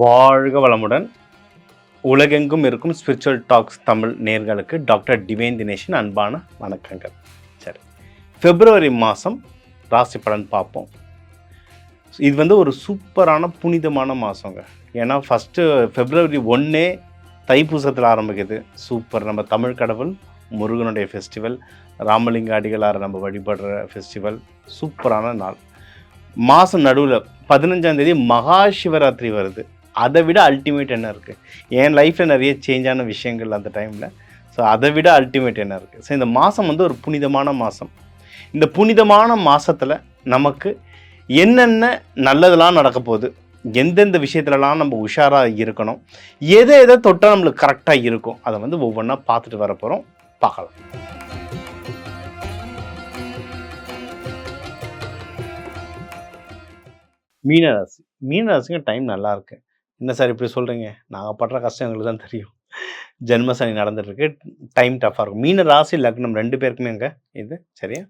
வாழ்க வளமுடன். உலகெங்கும் இருக்கும் ஸ்பிரிச்சுவல் டாக்ஸ் தமிழ் நேர்களுக்கு டாக்டர் டிவேன் தினேஷன் அன்பான வணக்கங்கள். சரி பிப்ரவரி மாதம் ராசி பலன் பார்ப்போம். இது வந்து ஒரு சூப்பரான புனிதமான மாதங்க. ஏன்னா ஃபஸ்ட்டு பிப்ரவரி ஒன்றே தைப்பூசத்தில் ஆரம்பிக்குது. சூப்பர் நம்ம தமிழ் கடவுள் முருகனுடைய ஃபெஸ்டிவல் ராமலிங்க அடிகளார் நம்ம வழிபடுற ஃபெஸ்டிவல் சூப்பரான நாள். மாதம் நடுவில் பதினஞ்சாந்தேதி மகா சிவராத்திரி வருது. அதை விட அல்டிமேட் என்ன இருக்குது என் லைஃப்பில் நிறைய சேஞ்சான விஷயங்கள் அந்த டைமில் ஸோ அதை விட அல்டிமேட் என்ன இருக்குது ஸோ இந்த மாதம் வந்து ஒரு புனிதமான மாதம் இந்த புனிதமான மாதத்தில் நமக்கு என்னென்ன நல்லதெல்லாம் நடக்க போகுது? எந்தெந்த விஷயத்துலலாம் நம்ம உஷாராக இருக்கணும்? எதை எதை தொட்டால் நம்மளுக்கு கரெக்டாக இருக்கும்? அதை வந்து ஒவ்வொன்றா பார்த்துட்டு வர போகிறோம் பார்க்கலாம். மீனராசி. மீனராசிங்க டைம் நல்லா இருக்குது என்ன சார் இப்படி சொல்கிறீங்க நாங்கள் படுற கஷ்டம் எங்களுக்கு தான் தெரியும். ஜென்மசனி நடந்துட்டுருக்கு. டைம் டஃப்பாக இருக்கும். மீன ராசி லக்னம் ரெண்டு பேருக்குமே அங்கே இது சரியா?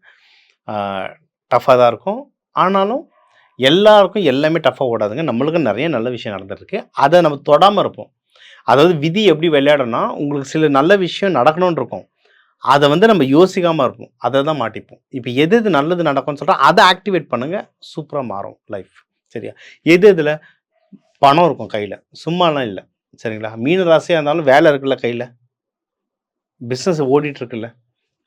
டஃப்பாக தான் இருக்கும். ஆனாலும் எல்லாருக்கும் எல்லாமே டஃப்பாக ஓடாதுங்க. நம்மளுக்கு நிறைய நல்ல விஷயம் நடந்துட்டுருக்கு. அதை நம்ம தொடாமல் இருப்போம். அதாவது விதி எப்படி விளையாடனா உங்களுக்கு சில நல்ல விஷயம் நடக்கணும்னு இருக்கும். அதை வந்து நம்ம யோசிக்காமல் இருப்போம். அதை தான் மாட்டிப்போம். இப்போ எது எது நல்லது நடக்கும்னு சொல்கிறோம் அதை ஆக்டிவேட் பண்ணுங்கள் சூப்பராக மாறும் லைஃப். சரியா? எது இதில் பணம் இருக்கும் கையில். சும்மாலாம் இல்லை. சரிங்களா? மீன ராசியாக இருந்தாலும் வேலை இருக்குல்ல கையில்? பிஸ்னஸ் ஓடிட்டுருக்குல்ல?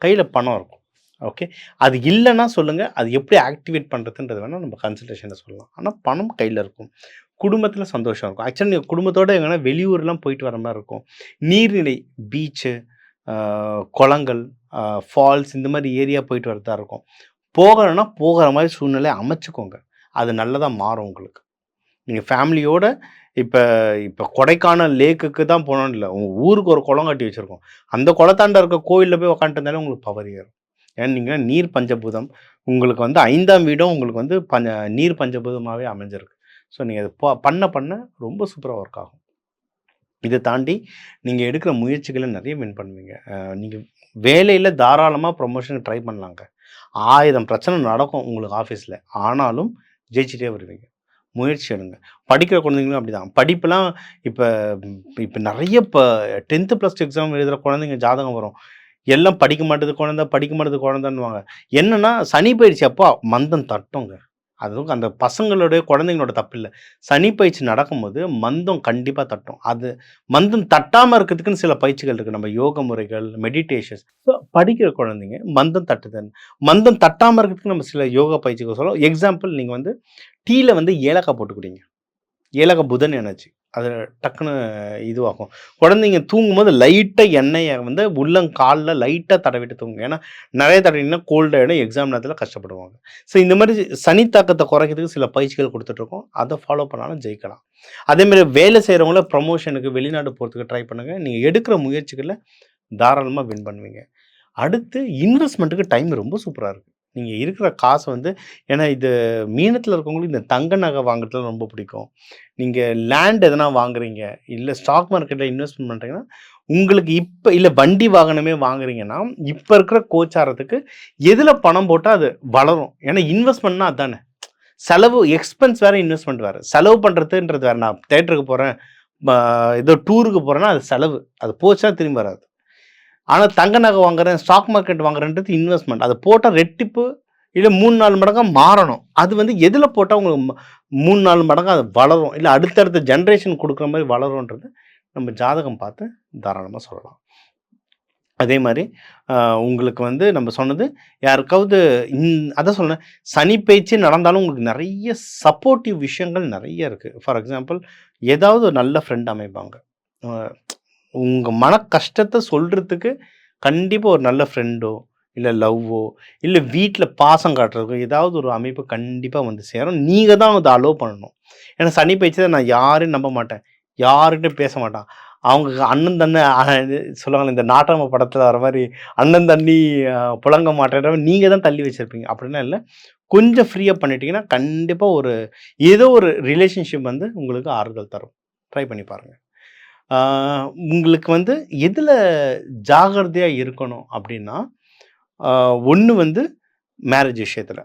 கையில் பணம் இருக்கும். ஓகே அது இல்லைன்னா சொல்லுங்கள் அது எப்படி ஆக்டிவேட் பண்ணுறதுன்றது வேணால் நம்ம கன்சல்டேஷனில் சொல்லலாம். ஆனால் பணம் கையில் இருக்கும். குடும்பத்தில் சந்தோஷம் இருக்கும். ஆக்சுவலி நீங்கள் குடும்பத்தோடு எங்கன்னா வெளியூர்லாம் போயிட்டு வர மாதிரி இருக்கும். நீர்நிலை பீச்சு குளங்கள் ஃபால்ஸ் இந்த மாதிரி ஏரியா போயிட்டு வரதா இருக்கும். போகணும்னா போகிற மாதிரி சூழ்நிலை அமைச்சுக்கோங்க. அது நல்லதாக மாறும் உங்களுக்கு. நீங்கள் ஃபேமிலியோட இப்போ இப்போ கொடைக்கானல் லேக்குக்கு தான் போனோம்னு இல்லை. உங்கள் ஊருக்கு ஒரு குளம் கட்டி வச்சுருக்கோம். அந்த குளத்தாண்ட இருக்க கோயிலில் போய் உக்காந்துட்டு உங்களுக்கு பவர் ஏறும். ஏன்னா நீங்கள் நீர் பஞ்சபூதம். உங்களுக்கு வந்து ஐந்தாம் வீடும் உங்களுக்கு வந்து பஞ்ச நீர் பஞ்சபூதமாகவே அமைஞ்சிருக்கு. ஸோ நீங்கள் அது பண்ண பண்ண ரொம்ப சூப்பராக ஒர்க் ஆகும். இதை தாண்டி நீங்கள் எடுக்கிற முயற்சிகளை நிறைய வின் பண்ணுவீங்க. நீங்கள் வேலையில் தாராளமாக ப்ரொமோஷனுக்கு ட்ரை பண்ணலாங்க. ஆயிரம் பிரச்சனை நடக்கும் உங்களுக்கு ஆஃபீஸில் ஆனாலும் ஜெயிச்சிட்டே வருவீங்க. முயற்சி எடுங்க. படிக்கிற குழந்தைங்களும் அப்படி தான் படிப்புலாம் இப்போ இப்போ நிறைய இப்போ டென்த்து ப்ளஸ் டூ எக்ஸாம் எழுதுகிற குழந்தைங்க ஜாதகம் வரும். எல்லாம் படிக்க மாட்டேது குழந்தை படிக்க மாட்டேது குழந்தைன்னுவாங்க. என்னன்னா சனி பயிற்சி அப்போ மந்தம் தட்டுங்க. அதுவும் அந்த பசங்களுடைய குழந்தைங்களோட தப்பு இல்லை சனி பயிற்சி நடக்கும்போது மந்தம் கண்டிப்பாக தட்டும். அது மந்தம் தட்டாமல் இருக்கிறதுக்குன்னு சில பயிற்சிகள் இருக்குது நம்ம யோக முறைகள் மெடிடேஷன்ஸ் ஸோ படிக்கிற குழந்தைங்க மந்தம் தட்டுதுன்னு மந்தம் தட்டாமல் இருக்கிறதுக்கு நம்ம சில யோகா பயிற்சிகள் சொல்லலாம். எக்ஸாம்பிள் நீங்கள் வந்து டீயில் வந்து ஏலக்காய் போட்டு குடிங்க. ஏலக்காய் புதன் எனர்ஜி. அது டக்குன்னு இதுவாகும். குழந்தைங்க தூங்கும்போது லைட்டாக எண்ணெயை வந்து உள்ளங்காலில் லைட்டாக தடவிட்டு தூங்குங்க. ஏன்னா நிறைய தடவினா கோல்டு ஆகிடும் எக்ஸாம் நேரத்தில் கஷ்டப்படுவாங்க. ஸோ இந்த மாதிரி சனி தாக்கத்தை குறைக்கிறதுக்கு சில பயிற்சிகள் கொடுத்துட்ருக்கோம். அதை ஃபாலோ பண்ணாலும் ஜெயிக்கலாம். அதேமாதிரி வேலை செய்கிறவங்கள ப்ரமோஷனுக்கு வெளிநாடு போகிறதுக்கு ட்ரை பண்ணுங்கள் நீங்கள் எடுக்கிற முயற்சிகளில் தாராளமாக வின் பண்ணுவீங்க. அடுத்து இன்வெஸ்ட்மெண்ட்டுக்கு டைம் ரொம்ப சூப்பராக இருக்குது நீங்கள் இருக்கிற காசு வந்து ஏன்னா இது மீனத்தில் இருக்கவங்களுக்கு இந்த தங்க நகை வாங்குறதுலாம் ரொம்ப பிடிக்கும். நீங்கள் லேண்ட் எதனா வாங்குறீங்க இல்லை ஸ்டாக் மார்க்கெட்டில் இன்வெஸ்ட்மெண்ட் பண்ணுறீங்கன்னா உங்களுக்கு இப்போ இல்லை வண்டி வாகனமே வாங்குறீங்கன்னா இப்போ இருக்கிற கோச்சாரத்துக்கு எதில் பணம் போட்டால் அது வளரும். ஏன்னா இன்வெஸ்ட்மெண்ட்னா அதுதானே செலவு எக்ஸ்பென்ஸ் வேறு இன்வெஸ்ட்மெண்ட் வேறு. செலவு பண்ணுறதுன்றது வேறு. நான் தேட்டருக்கு போகிறேன் ஏதோ டூருக்கு போகிறேன்னா அது செலவு. அது போச்சா திரும்பி வராது. ஆனால் தங்க நகை வாங்குறேன் ஸ்டாக் மார்க்கெட் வாங்குறேன்றது இன்வெஸ்ட்மெண்ட் அதை போட்டால் ரெட்டிப்பு இல்லை மூணு நாலு மடங்காக மாறணும். அது வந்து எதில் போட்டால் உங்களுக்கு மூணு நாலு மடங்காக அது வளரும். இல்லை அடுத்தடுத்த ஜென்ரேஷன் கொடுக்குற மாதிரி வளரும்ன்றது நம்ம ஜாதகம் பார்த்து தாராளமாக சொல்லலாம். அதே மாதிரி உங்களுக்கு வந்து நம்ம சொன்னது யாருக்காவது அதான் சொன்னேன் சனி பேச்சு நடந்தாலும் உங்களுக்கு நிறைய சப்போர்ட்டிவ் விஷயங்கள் நிறைய இருக்குது ஃபார் எக்ஸாம்பிள் ஏதாவது ஒரு நல்ல ஃப்ரெண்ட் அமைப்பாங்க. உங்கள் மன கஷ்டத்தை சொல்கிறதுக்கு கண்டிப்பாக ஒரு நல்ல ஃப்ரெண்டோ இல்லை லவ்வோ இல்லை வீட்டில் பாசம் காட்டுறதுக்கோ ஏதாவது ஒரு அமைப்பு கண்டிப்பாக வந்து சேரும். நீங்கள் தான் அதை அலோவ் பண்ணணும். ஏன்னா சனி பயிற்சி நான் யாரையும் நம்ப மாட்டேன். யாருக்கிட்டையும் பேச மாட்டான். அவங்க அண்ணன் தண்ணி சொல்லுவாங்க இந்த நாட்டம படத்தில் வர மாதிரி அண்ணன் தண்ணி புழங்க மாட்டேன்ற நீங்கள் தான் தள்ளி வச்சுருப்பீங்க. அப்படின்னா இல்லை. கொஞ்சம் ஃப்ரீயாக பண்ணிட்டீங்கன்னா கண்டிப்பாக ஒரு ஏதோ ஒரு ரிலேஷன்ஷிப் வந்து உங்களுக்கு ஆறுதல் தரும். ட்ரை பண்ணி பாருங்கள் உங்களுக்கு வந்து எதில் ஜாகிரதையாக இருக்கணும் அப்படின்னா ஒன்று வந்து மேரேஜ் விஷயத்தில்.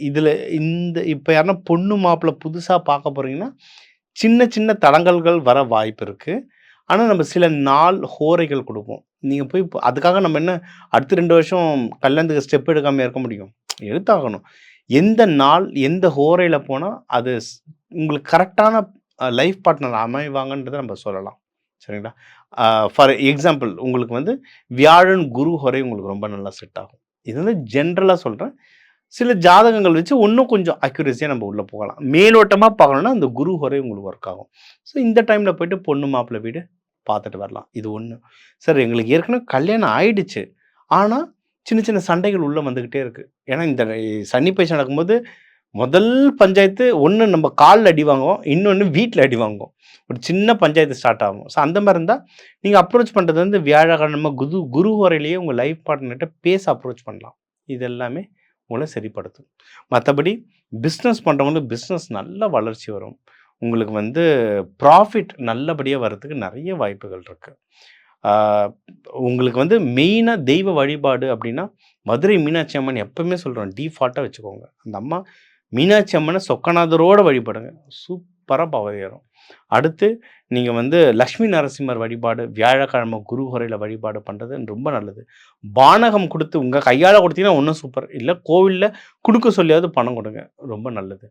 இதில் இந்த இப்போ யாருன்னா பொண்ணு மாப்பிள்ளை புதுசாக பார்க்க போகிறீங்கன்னா சின்ன சின்ன தடங்கல்கள் வர வாய்ப்பு இருக்குது ஆனால் நம்ம சில நாள் ஹோரைகள் கொடுப்போம். நீங்கள் போய் அதுக்காக நம்ம என்ன அடுத்த ரெண்டு வருஷம் கல்யாணத்துக்கு ஸ்டெப் எடுக்காமல் இருக்க முடியும்? எடுத்தாகணும். எந்த நாள் எந்த ஹோரையில் போனால் அது ஸ்- உங்களுக்கு கரெக்டான லைஃப் பார்ட்னர் அமைவாங்கன்றதை நம்ம சொல்லலாம். சரிங்களா? ஃபார் எக்ஸாம்பிள் உங்களுக்கு வந்து வியாழன் குரு ஹொரை உங்களுக்கு ரொம்ப நல்லா செட் ஆகும். இது வந்து ஜென்ரலாக சொல்கிறேன் சில ஜாதகங்கள் வச்சு இன்னும் கொஞ்சம் அக்யூரஸியாக நம்ம உள்ளே போகலாம். மேலோட்டமாக பார்க்கணுன்னா அந்த குரு ஹொரை உங்களுக்கு ஒர்க் ஆகும். ஸோ இந்த டைமில் போயிட்டு பொண்ணு மாப்பிள்ளை வீடு பார்த்துட்டு வரலாம். இது ஒன்று சார் எங்களுக்கு ஏற்கனவே கல்யாணம் ஆயிடுச்சு. ஆனால் சின்ன சின்ன சண்டைகள் உள்ளே வந்துக்கிட்டே இருக்குது ஏன்னா இந்த சனி பயிற்சி நடக்கும்போது முதல் பஞ்சாயத்து ஒன்று நம்ம காலில் அடி வாங்குவோம் இன்னொன்று வீட்டில் அடி வாங்குவோம். ஒரு சின்ன பஞ்சாயத்து ஸ்டார்ட் ஆகும். ஸோ அந்த மாதிரி இருந்தால் நீங்கள் அப்ரோச் பண்ணுறது வந்து வியாழக்கிழமை குரு குரு வரையிலேயே உங்கள் லைஃப் பார்ட்னர்கிட்ட பேச அப்ரோச் பண்ணலாம். இது எல்லாமே உங்களை சரிப்படுத்தும். மற்றபடி பிஸ்னஸ் பண்ணுறவங்களுக்கு பிஸ்னஸ் நல்ல வளர்ச்சி வரும். உங்களுக்கு வந்து ப்ராஃபிட் நல்லபடியாக வர்றதுக்கு நிறைய வாய்ப்புகள் இருக்குது உங்களுக்கு வந்து மெயினாக தெய்வ வழிபாடு அப்படின்னா மதுரை மீனாட்சி அம்மன் எப்பவுமே சொல்கிறோம் டீஃபால்ட்டாக வச்சுக்கோங்க. அந்த அம்மா மீனாட்சி அம்மனை சொக்கநாதரோட வழிபடுங்க. சூப்பராக பவதேறும் அடுத்து நீங்கள் வந்து லக்ஷ்மி நரசிம்மர் வழிபாடு வியாழக்கிழமை குருஹுரையில் வழிபாடு பண்ணுறது ரொம்ப நல்லது. பானகம் கொடுத்து உங்கள் கையால் கொடுத்தீங்கன்னா ஒன்றும் சூப்பர் இல்லை கோவிலில் கொடுக்க சொல்லியாவது பணம் கொடுங்க. ரொம்ப நல்லது.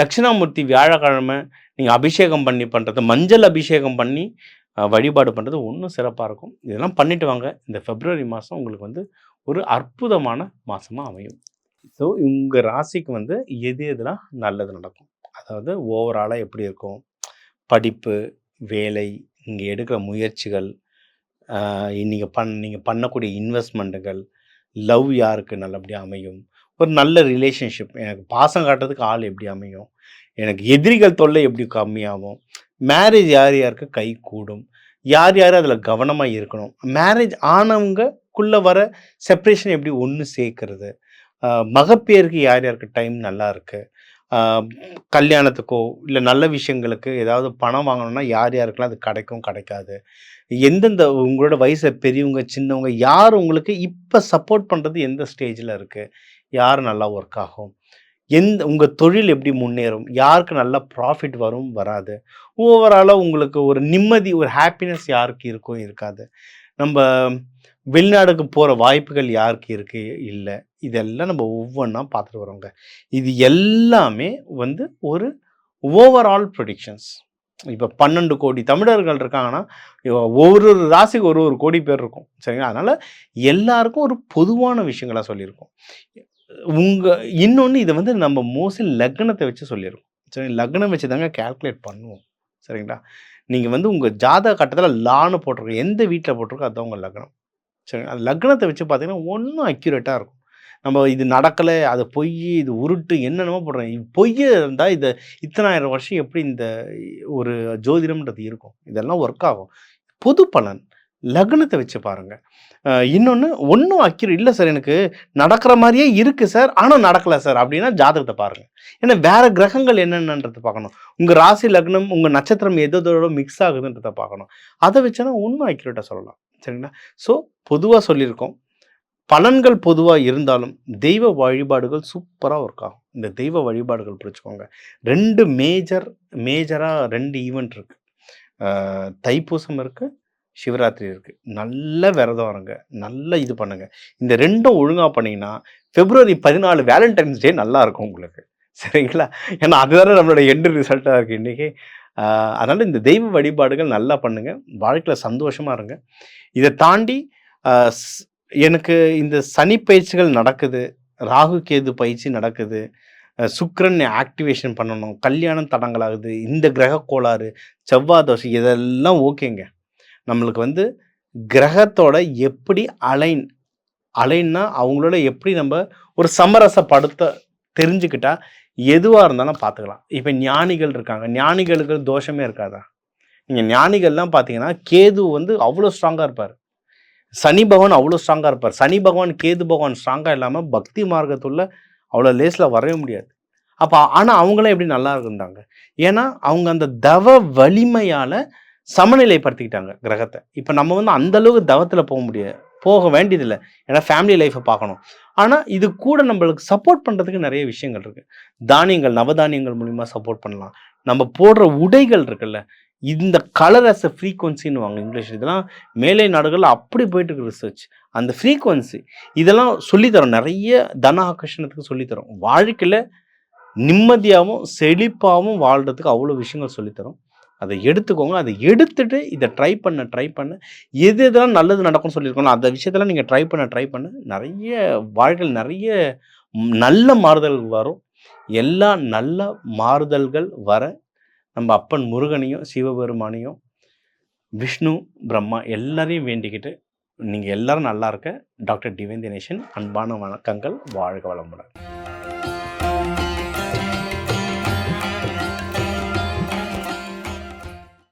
தட்சிணாமூர்த்தி வியாழக்கிழமை நீங்கள் அபிஷேகம் பண்ணி பண்ணுறது மஞ்சள் அபிஷேகம் பண்ணி வழிபாடு பண்ணுறது ஒன்றும் சிறப்பாக இருக்கும். இதெல்லாம் பண்ணிட்டு வாங்க. இந்த பிப்ரவரி மாதம் உங்களுக்கு வந்து ஒரு அற்புதமான மாதமாக அமையும். ஸோ உங்கள் ராசிக்கு வந்து எது எதுலாம் நல்லது நடக்கும். அதாவது ஓவராலாக எப்படி இருக்கும்? படிப்பு வேலை நீங்கள் எடுக்கிற முயற்சிகள் நீங்கள் பண் நீங்கள் பண்ணக்கூடிய இன்வெஸ்ட்மெண்ட்டுகள் லவ் யாருக்கு நல்லபடியாக அமையும்? ஒரு நல்ல ரிலேஷன்ஷிப் எனக்கு பாசம் காட்டுறதுக்கு ஆள் எப்படி அமையும்? எனக்கு எதிரிகள் தொல்லை எப்படி கம்மியாகும்? மேரேஜ் யார் யாருக்கு கை கூடும்? யார் யார் அதில் கவனமாக இருக்கணும்? மேரேஜ் ஆனவங்கக்குள்ளே வர செப்ரேஷன் எப்படி ஒன்று சேர்க்கறது? மகப்பேருக்கு யார் யாருக்கு டைம் நல்லா இருக்குது கல்யாணத்துக்கோ இல்லை நல்ல விஷயங்களுக்கு ஏதாவது பணம் வாங்கணும்னா யார் யாருக்கெல்லாம் அது கிடைக்கும் கிடைக்காது? எந்தெந்த உங்களோட வயசில் பெரியவங்க சின்னவங்க யார் உங்களுக்கு இப்போ சப்போர்ட் பண்ணுறது எந்த ஸ்டேஜில் இருக்குது யார் நல்லா ஒர்க் ஆகும்? எந்த உங்கள் தொழில் எப்படி முன்னேறும்? யாருக்கு நல்ல ப்ராஃபிட் வரும் வராது? ஓவராலாக உங்களுக்கு ஒரு நிம்மதி ஒரு ஹாப்பினஸ் யாருக்கு இருக்கும் இருக்காது. நம்ம வெளிநாடுக்கு போகிற வாய்ப்புகள் யாருக்கு இருக்கு? இல்லை. இதெல்லாம் நம்ம ஒவ்வொன்றா பார்த்துட்டு வரோங்க இது எல்லாமே வந்து ஒரு ஓவரால் ப்ரொடிக்ஷன்ஸ் இப்போ பன்னெண்டு கோடி தமிழர்கள் இருக்காங்கன்னா ஒவ்வொரு ஒரு ஒரு ராசிக்கு ஒரு ஒரு கோடி பேர் இருக்கும். சரிங்களா? அதனால் எல்லாருக்கும் ஒரு பொதுவான விஷயங்களாக சொல்லியிருக்கோம். உங்கள் இன்னொன்று இதை வந்து நம்ம மோஸ்ட்லி லக்னத்தை வச்சு சொல்லியிருக்கோம். சரி லக்னம் வச்சு தாங்க கேல்குலேட் பண்ணுவோம். சரிங்களா? நீங்கள் வந்து உங்கள் ஜாதக கட்டத்தில் லான்னு போட்டிருக்கோம் எந்த வீட்டில் போட்டிருக்கோ அதுதான் உங்கள் லக்னம். சரி அது லக்னத்தை வச்சு பார்த்தீங்கன்னா ஒன்றும் அக்யூரேட்டாக இருக்கும். நம்ம இது நடக்கலை அது பொய் இது உருட்டு என்னென்னமோ போடுறோம். பொய் இருந்தால் இதை இத்தனாயிரம் வருஷம் எப்படி இந்த ஒரு ஜோதிடம்ன்றது இருக்கும். இதெல்லாம் ஒர்க் ஆகும். பொது பலன். லக்னத்தை வச்சு பாருங்கள் இன்னொன்று ஒன்றும் அக்யூரேட் இல்லை சார் எனக்கு. நடக்கிற மாதிரியே இருக்குது சார். ஆனால் நடக்கலை சார். அப்படின்னா ஜாதகத்தை பாருங்கள் ஏன்னா வேறு கிரகங்கள் என்னென்னன்றதை பார்க்கணும். உங்கள் ராசி லக்னம் உங்கள் நட்சத்திரம் எதோட மிக்ஸ் ஆகுதுன்றதை பார்க்கணும். அதை வச்சுனா இன்னும் அக்யூரேட்டாக சொல்லலாம். சரிங்களா? ஸோ பொதுவாக சொல்லியிருக்கோம். பலன்கள் பொதுவாக இருந்தாலும் தெய்வ வழிபாடுகள் சூப்பராக ஒர்க் ஆகும். இந்த தெய்வ வழிபாடுகள் பிடிச்சிக்கோங்க ரெண்டு மேஜர் மேஜராக ரெண்டு ஈவெண்ட் இருக்குது தைப்பூசம் இருக்குது சிவராத்திரி இருக்குது நல்ல விரதம் இருங்க. நல்ல இது பண்ணுங்கள் இந்த ரெண்டும் ஒழுங்காக பண்ணிங்கன்னா பிப்ரவரி பதினாலு வேலண்டைன்ஸ் டே நல்லா இருக்கும் உங்களுக்கு. சரிங்களா? ஏன்னா அதுதானே நம்மளோட எண்டு ரிசல்ட்டாக இருக்குது இன்றைக்கி அதனால் இந்த தெய்வ வழிபாடுகள் நல்லா பண்ணுங்கள் வாழ்க்கையில் சந்தோஷமாக இருங்க. இதை தாண்டி எனக்கு இந்த சனி பயிற்சிகள் நடக்குது. ராகு கேது பயிற்சி நடக்குது. சுக்கரன் ஆக்டிவேஷன் பண்ணணும். கல்யாணம் தடங்களாகுது இந்த கிரக கோளாறு செவ்வாய் தோசை இதெல்லாம் ஓகேங்க. நம்மளுக்கு வந்து கிரகத்தோட எப்படி அலைன் அலைன்னா அவங்களோட எப்படி நம்ம ஒரு சமரசப்படுத்த தெரிஞ்சுக்கிட்டா எதுவாக இருந்தாலும் பார்த்துக்கலாம். இப்போ ஞானிகள் இருக்காங்க. ஞானிகளுக்கு தோஷமே இருக்காதா? நீங்கள் ஞானிகள்லாம் பார்த்தீங்கன்னா கேது வந்து அவ்வளோ ஸ்ட்ராங்காக இருப்பார். சனி பகவான் அவ்வளோ ஸ்ட்ராங்காக இருப்பார். சனி பகவான் கேது பகவான் ஸ்ட்ராங்காக இல்லாமல் பக்தி மார்க்கத்துள்ள அவ்வளோ லேஸில் வரவே முடியாது. அப்போ ஆனால் அவங்களாம் எப்படி நல்லா இருந்தாங்க ஏன்னா அவங்க அந்த தவ வலிமையால் சமநிலைப்படுத்திக்கிட்டாங்க கிரகத்தை. இப்போ நம்ம வந்து அந்த அளவுக்கு தவத்தில் போக முடியாது போக வேண்டியதில்லை. ஏன்னா ஃபேமிலி லைஃப்பை பார்க்கணும். ஆனால் இது கூட நம்மளுக்கு சப்போர்ட் பண்ணுறதுக்கு நிறைய விஷயங்கள் இருக்குது தானியங்கள் நவதானியங்கள் மூலிமா சப்போர்ட் பண்ணலாம். நம்ம போடுற உடைகள் இருக்குல்ல இந்த கலர் அஸ் அ வாங்க இங்கிலீஷ் இதெல்லாம் மேலை நாடுகளில் அப்படி போயிட்டு இருக்கு ரிசர்ச் அந்த ஃப்ரீக்குவன்சி இதெல்லாம் சொல்லித்தரோம். நிறைய தன ஆகர்ஷணத்துக்கு சொல்லித்தரோம். வாழ்க்கையில் நிம்மதியாகவும் செழிப்பாகவும் வாழ்கிறதுக்கு அவ்வளோ விஷயங்கள் சொல்லித்தரோம். அதை எடுத்துக்கோங்க. அதை எடுத்துட்டு இதை ட்ரை பண்ண ட்ரை பண்ண. எது எதெல்லாம் நல்லது நடக்கும்னு சொல்லியிருக்கோம் அந்த விஷயத்தெல்லாம் நீங்கள் ட்ரை பண்ண ட்ரை பண்ண. நிறைய வாழ்க்கையில் நிறைய நல்ல மாறுதல்கள் வரும். எல்லா நல்ல மாறுதல்கள் வர நம்ம அப்பன் முருகனையும் சிவபெருமானையும் விஷ்ணு பிரம்மா எல்லாரையும் வேண்டிக்கிட்டு நீங்கள் எல்லாரும் நல்லா இருக்க. டாக்டர் டிவேந்தினேஷன் அன்பான வணக்கங்கள். வாழ்க வளமுடன்.